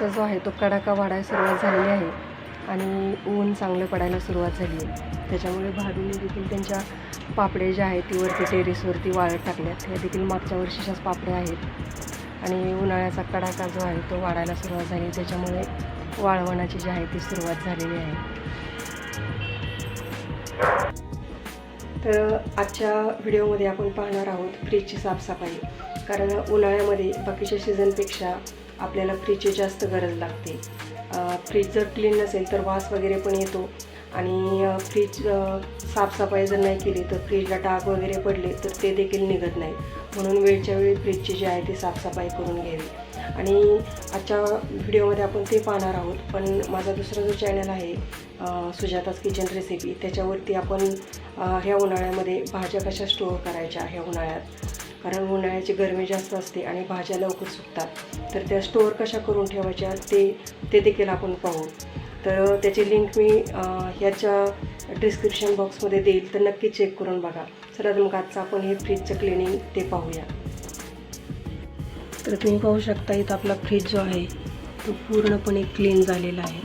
तर जो आहे तो कडाका वाढायला सुरुवात झालेली आहे आणि ऊन चांगलं पडायला सुरुवात झाली आहे. त्याच्यामुळे भाभीने देखील त्यांच्या पापडे ज्या आहेत ती वरती टेरेसवरती वाळत टाकल्यात. ह्या देखील मागच्या वर्षीच्याच पापड्या आहेत. आणि उन्हाळ्याचा कडाका जो आहे तो वाढायला सुरुवात झाली. त्याच्यामुळे वाळवणाची जी आहे ती सुरुवात झालेली आहे. तर आजच्या व्हिडिओमध्ये आपण पाहणार आहोत फ्रीजची साफसफाई. कारण उन्हाळ्यामध्ये बाकीच्या सीझनपेक्षा आपल्याला फ्रीजची जास्त गरज लागते. फ्रीज जर क्लीन नसेल तर वास वगैरे पण येतो. आणि फ्रीज साफसफाई जर नाही केली तर फ्रीजला डाग वगैरे पडले तर ते देखील निघत नाही. म्हणून वेळच्या वेळी फ्रीजची जी आहे ती साफसफाई करून घ्यावी. आणि आजच्या व्हिडिओमध्ये आपण ते पाहणार आहोत. पण माझा दुसरा जो चॅनल आहे सुजाताच किचन रेसिपी त्याच्यावरती आपण ह्या उन्हाळ्यामध्ये भाज्या कशा स्टोअर करायच्या ह्या उन्हाळ्यात? कारण उन्हाळ्याची गरमी जास्त असते आणि भाज्या लवकर सुकतात. तर त्या स्टोअर कशा करून ठेवायच्या ते ते देखील आपण पाहू. तर त्याची लिंक मी ह्याच्या डिस्क्रिप्शन बॉक्समध्ये देईल. तर नक्की चेक करून बघा. चला तर मग आजचं आपण हे फ्रीजचं क्लिनिंग ते पाहूया. तर तुम्ही पाहू शकता इथं आपला फ्रीज जो आहे तो पूर्णपणे क्लीन झालेला आहे.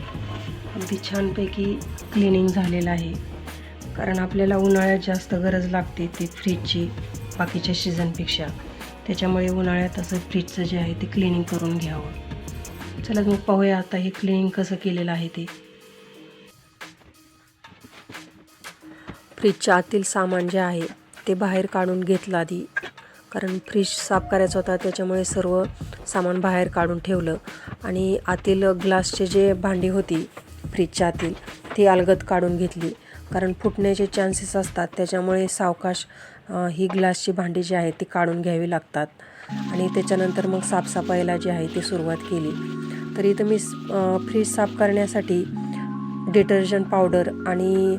अगदी छानपैकी क्लिनिंग झालेलं आहे. कारण आपल्याला उन्हाळ्यात जास्त गरज लागते ती फ्रीजची बाकीच्या सीझनपेक्षा त्याच्यामुळे उन्हाळ्यात असं फ्रीजचं जे आहे ते क्लिनिंग करून घ्यावं. चला मग पाहूया आता हे क्लिनिंग कसं केलेलं आहे ते. फ्रीजच्या आतील सामान जे आहे ते बाहेर काढून घेतलं आधी. कारण फ्रीज साफ करायचा होता त्याच्यामुळे सर्व सामान बाहेर काढून ठेवलं. आणि आतील ग्लासचे जे भांडी होती फ्रीजच्या आतील ती अलगद काढून घेतली. कारण फुटण्याचे चान्सेस असतात त्याच्यामुळे सावकाश ही ग्लासची भांडी जी आहे ती काढून घ्यावी लागतात. आणि त्याच्यानंतर मग साफसफाईला जी आहे ती सुरुवात केली. तर इथं मी फ्रीज साफ करण्यासाठी डिटर्जंट पावडर आणि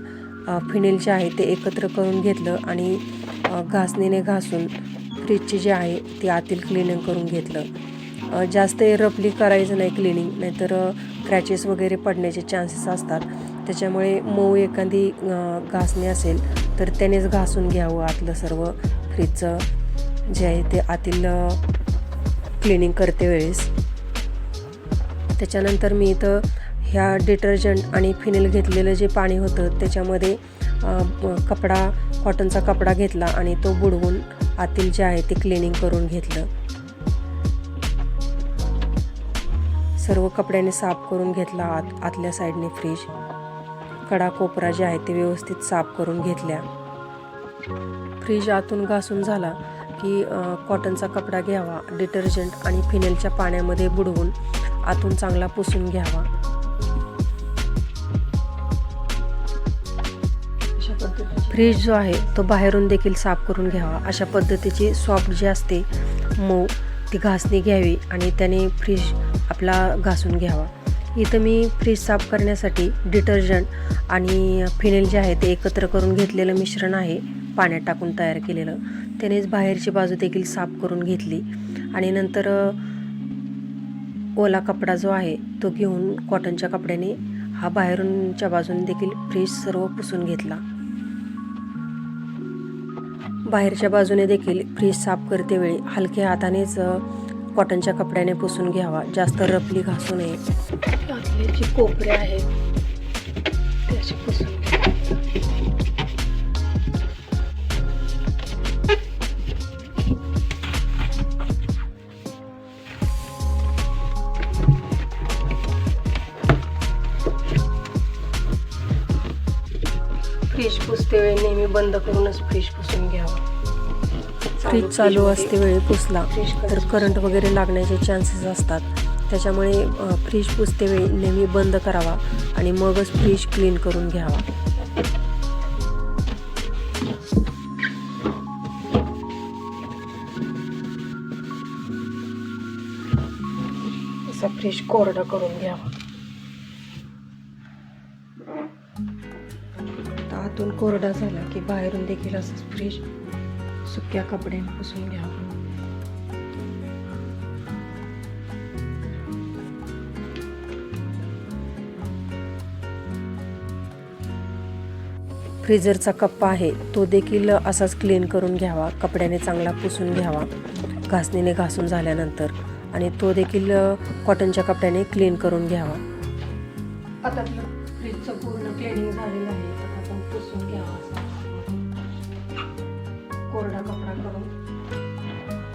फिनेल जे आहे ते एकत्र करून घेतलं आणि घासणीने घासून फ्रीजची जी आहे ती आतील क्लिनिंग करून घेतलं. जास्त रफली करायचं नाही क्लिनिंग नाहीतर क्रॅचेस वगैरे पडण्याचे चान्सेस असतात. त्याच्यामुळे मऊ एखादी घासणी असेल तर त्यानेच घासून घ्यावं आतलं सर्व फ्रीजचं जे आहे ते आतील क्लिनिंग करते वेळेस. त्याच्यानंतर मी इथं ह्या डिटर्जंट आणि फिनेल घेतलेलं जे पाणी होतं त्याच्यामध्ये कपडा कॉटनचा कपडा घेतला आणि तो बुडवून आतील जे आहे ते क्लिनिंग करून घेतलं. सर्व कपड्याने साफ करून घेतला आत आतल्या साईडने फ्रीज. कडा कोपरा जे आहे ते व्यवस्थित साफ करून घेतल्या. फ्रीज आतून घासून झाला की कॉटनचा कपडा घ्यावा डिटर्जंट आणि फिनेलच्या पाण्यामध्ये बुडवून आतून चांगला पुसून घ्यावा. फ्रीज जो आहे तो बाहेरून देखील साफ करून घ्यावा. अशा पद्धतीची सॉफ्ट जी असते मऊ ती घासणी घ्यावी आणि त्याने फ्रीज आपला घासून घ्यावा. इथं मी फ्रीज साफ करण्यासाठी डिटर्जंट आणि फिनेल जे आहे ते एकत्र करून घेतलेलं मिश्रण आहे पाण्यात टाकून तयार केलेलं. त्यानेच बाहेरची बाजू देखील साफ करून घेतली. आणि नंतर ओला कपडा जो आहे तो घेऊन कॉटनच्या कपड्याने हा बाहेरूनच्या बाजूने देखील फ्रीज सर्व पुसून घेतला. बाहेरच्या बाजूने देखील फ्रीज साफ करते वेळी हलक्या हातानेच कॉटनच्या कपड्याने पुसून घ्यावा. जास्त रफली घासू नये. आतले जे कोपरे आहेत. ते असे पुसून. फ्रीज पुसते वेळी नेहमी बंद करूनच फ्रीज पुसून घ्यावा. फ्रीज चालू असते वेळी पुसला तर करंट वगैरे लागण्याचे चान्सेस असतात. त्याच्यामुळे फ्रीज पुसते वेळी नेहमी बंद करावा आणि मगच फ्रीज क्लीन करून घ्यावा. असा फ्रीज कोरडा करून घ्यावा. आतून कोरडा झाला की बाहेरून देखील असंच फ्रीज सुक्या कपड्याने पुसून घ्यावं. फ्रीजरचा कप्पा आहे तो देखील असाच क्लीन करून घ्यावा कपड्याने चांगला पुसून घ्यावा घासणीने घासून झाल्यानंतर. आणि तो देखील कॉटनच्या कपड्याने क्लीन करून घ्यावा. आता फ्रीजचं पूर्ण क्लिनिंग झालेलं आहे आपण पुसून घ्यावा कोरडा कपडा करून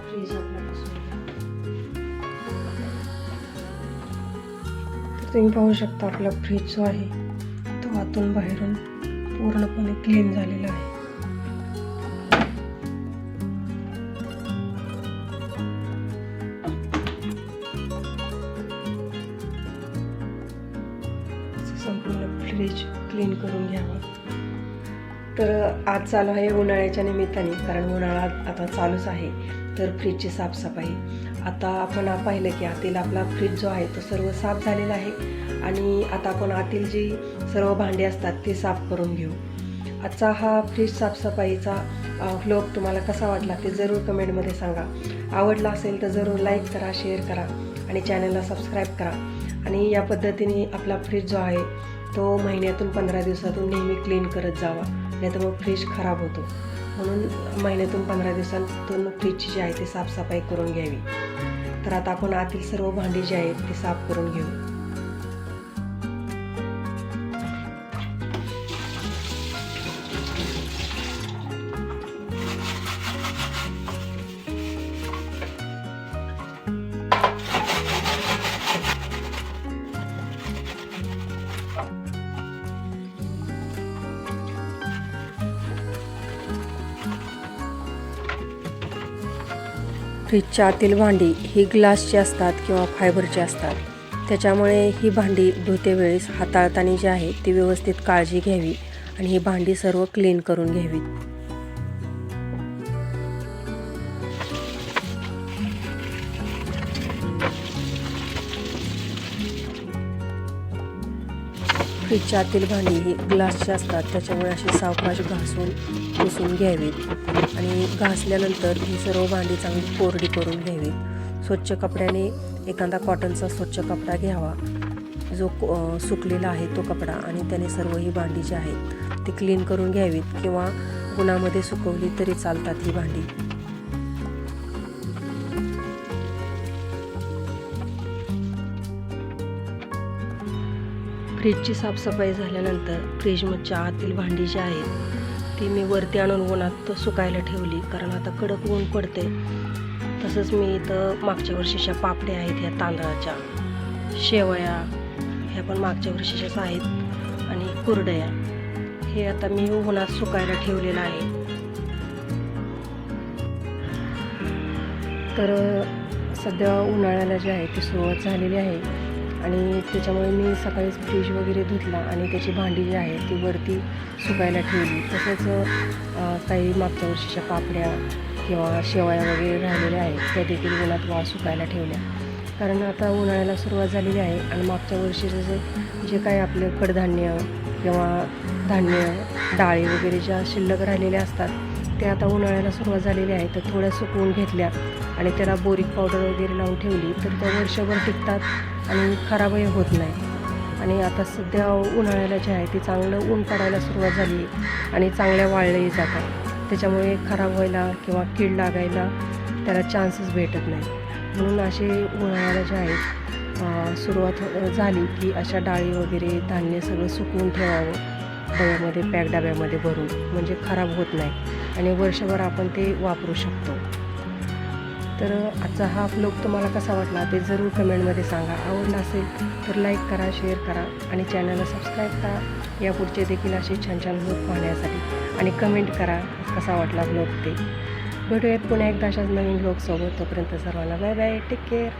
फ्रीज पुसून तर तुम्ही पाहू शकता आपला फ्रीज जो आहे तो आतून बाहेरून पूर्णपणे क्लीन झालेलं आहे. संपूर्ण फ्रीज क्लीन करून घ्यावा. तर आज चालू आहे उन्हाळ्याच्या निमित्ताने कारण उन्हाळा आता चालूच आहे. तर फ्रीजची साफसफाई. आता आपण पाहिलं की आतील आपला फ्रीज जो आहे तो सर्व साफ झालेला आहे. आणि आता आपण आतील जी सर्व भांडी असतात ते साफ करून घेऊ. आजचा हा फ्रीज साफसफाईचा व्लॉग तुम्हाला कसा वाटला ते जरूर कमेंटमध्ये सांगा. आवडला असेल तर जरूर लाईक करा शेअर करा आणि चॅनलला सबस्क्राईब करा. आणि या पद्धतीने आपला फ्रीज जो आहे तो महिन्यातून पंधरा दिवसातून नेहमी क्लीन करत जावा. नाही तर मग फ्रीज खराब होतो. म्हणून महिन्यातून पंधरा दिवसांतून फ्रीजची जी आहे ती साफसफाई करून घ्यावी. तर आता आपण आतील सर्व भांडी जी आहेत ती साफ करून घेऊ. फ्रीजच्या आतील भांडी ही ग्लासची असतात किंवा फायबरची असतात. त्याच्यामुळे ही भांडी धुतेवेळेस हाताळताना जी आहे ती व्यवस्थित काळजी घ्यावी आणि ही भांडी सर्व क्लीन करून घ्यावी फ्रीजच्या आतील भांडी ही ग्लासची असतात त्याच्यामुळे अशी सावकाश घासून पुसून घ्यावीत. आणि घासल्यानंतर ही सर्व भांडी चांगली कोरडी करून घ्यावीत स्वच्छ कपड्याने एखादा कॉटनचा स्वच्छ कपडा घ्यावा. जो को- सुकलेला आहे तो कपडा आणि त्याने सर्व ही भांडी जी आहेत ती क्लीन करून घ्यावीत किंवा उन्हामध्ये सुकवली तरी चालतात ही भांडी. फ्रीजची साफसफाई झाल्यानंतर फ्रीजमधच्या आतील भांडी जी आहेत ती मी वरती आणून उन्हात सुकायला ठेवली. कारण आता कडक ऊन पडते तसंच मी इथं मागच्या वर्षीच्या पापड्या आहेत ह्या तांदळाच्या शेवया ह्या पण मागच्या वर्षीच्याच आहेत आणि कुरडया हे आता मी उन्हात सुकायला ठेवलेलं आहे. तर सध्या उन्हाळ्याला जे आहे ती सुरुवात झालेली आहे. आणि त्याच्यामुळे मी सकाळीच फ्रीज वगैरे धुतला आणि त्याची भांडी जी आहे ती वरती सुकायला ठेवली. तसंच काही मागच्या वर्षीच्या पापड्या किंवा शेवया वगैरे राहिलेल्या आहेत त्या देखील उन्हात वा सुकायला ठेवल्या. कारण आता उन्हाळ्याला सुरुवात झालेली आहे आणि मागच्या वर्षीचं जे जे काही आपले कडधान्य किंवा धान्य डाळी वगैरे ज्या शिल्लक राहिलेल्या असतात ते आता उन्हाळ्याला सुरुवात झालेली आहे तर थोड्या सुकवून घेतल्या. आणि त्याला बोरिक पावडर वगैरे लावून ठेवली तर त्या वर्षभर टिकतात आणि खराबही होत नाही. आणि आता सध्या उन्हाळ्याला जे आहे ते चांगलं ऊन पडायला सुरुवात झाली आणि चांगल्या वाळल्याही जातात. त्याच्यामुळे खराब व्हायला किंवा कीड लागायला त्याला चान्सेस भेटत नाही. म्हणून असे उन्हाळ्याला जे आहेत सुरुवात झाली की अशा डाळी वगैरे धान्य सगळं सुकवून ठेवावं. डब्यामध्ये पॅक डब्यामध्ये भरून. म्हणजे खराब होत नाही. आणि वर्षभर आपण ते वापरू शकतो. तर आजचा हा ब्लॉग तुम्हाला कसा वाटला ते जरूर कमेंटमध्ये सांगा. आवडला असेल तर लाईक करा शेअर करा आणि चॅनलला सबस्क्राईब करा. यापुढचे देखील असे छान छान ब्लॉग पाहण्यासाठी आणि कमेंट करा कसा वाटला ब्लॉग ते. भेटूयात पुन्हा एकदा अशाच नवीन ब्लॉगसोबत तोपर्यंत सर्वांना बाय बाय टेक केअर